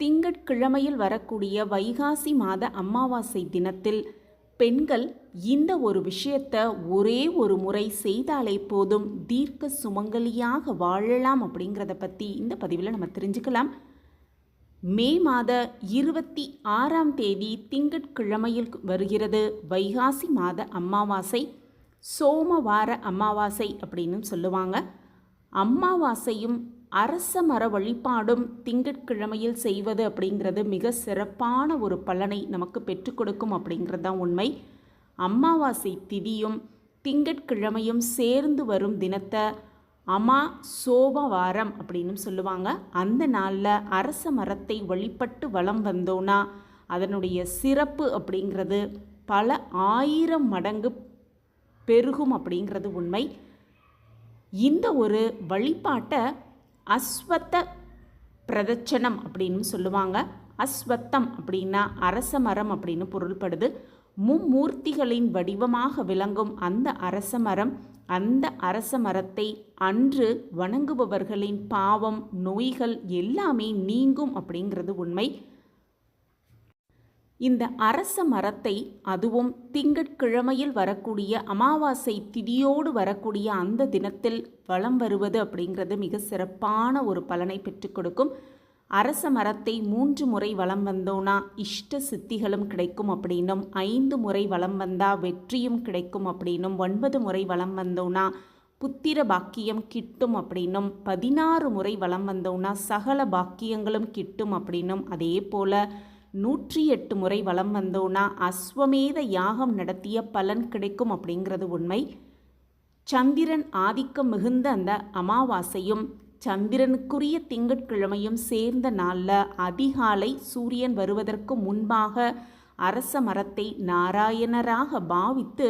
திங்கட்கிழமையில் வரக்கூடிய வைகாசி மாத அமாவாசை தினத்தில் பெண்கள் இந்த ஒரு விஷயத்தை ஒரே ஒரு முறை செய்தாலே போதும் தீர்க்க சுமங்கலியாக வாழலாம் அப்படிங்கிறத பற்றி இந்த பதிவில் நம்ம தெரிஞ்சுக்கலாம். மே மாத இருபத்தி ஆறாம் தேதி திங்கட்கிழமையில் வருகிறது வைகாசி மாத அமாவாசை. சோமவார அமாவாசை அப்படின்னு சொல்லுவாங்க. அமாவாசையும் அரச மர வழிபாடும் திங்கட்கிழமையில் செய்வது அப்படிங்கிறது மிக சிறப்பான ஒரு பலனை நமக்கு பெற்றுக் கொடுக்கும் அப்படிங்கிறது தான் உண்மை. அமாவாசை திதியும் திங்கட்கிழமையும் சேர்ந்து வரும் தினத்தை அமா சோபவாரம் அப்படின்னு சொல்லுவாங்க. அந்த நாளில் அரச மரத்தை வழிபட்டு வலம் வந்தோன்னா அதனுடைய சிறப்பு அப்படிங்கிறது பல ஆயிரம் மடங்கு பெருகும் அப்படிங்கிறது உண்மை. இந்த ஒரு வழிபாட்டை அஸ்வத்த பிரதட்சணம் அப்படின்னு சொல்லுவாங்க. அஸ்வத்தம் அப்படின்னா அரச மரம் அப்படின்னு பொருள்படுது. மும்மூர்த்திகளின் வடிவமாக விளங்கும் அந்த அரச மரம் அந்த அரச மரத்தை அன்று வணங்குபவர்களின் பாவம் நோய்கள் எல்லாமே நீங்கும் அப்படிங்கிறது உண்மை. இந்த அரச மரத்தை அதுவும் திங்கட்கிழமையில் வரக்கூடிய அமாவாசை திதியோடு வரக்கூடிய அந்த தினத்தில் வளம் வருவது அப்படிங்கிறது மிக சிறப்பான ஒரு பலனை பெற்றுக் கொடுக்கும். அரச மரத்தை மூன்று முறை வளம் வந்தோன்னா இஷ்ட சித்திகளும் கிடைக்கும் அப்படின்னும் ஐந்து முறை வளம் வந்தால் வெற்றியும் கிடைக்கும் அப்படின்னும் ஒன்பது முறை வளம் வந்தோன்னா புத்திர பாக்கியம் கிட்டும் அப்படின்னும் பதினாறு முறை வளம் வந்தோன்னா சகல பாக்கியங்களும் கிட்டும் அப்படின்னும் அதே போல் நூற்றி எட்டு முறை வலம் வந்தோன்னா அஸ்வமேத யாகம் நடத்திய பலன் கிடைக்கும் அப்படிங்கிறது உண்மை. சந்திரன் ஆதிக்கம் மிகுந்த அந்த அமாவாசையும் சந்திரனுக்குரிய திங்கட்கிழமையும் சேர்ந்த நாளில் அதிகாலை சூரியன் வருவதற்கு முன்பாக அரச மரத்தை நாராயணராக பாவித்து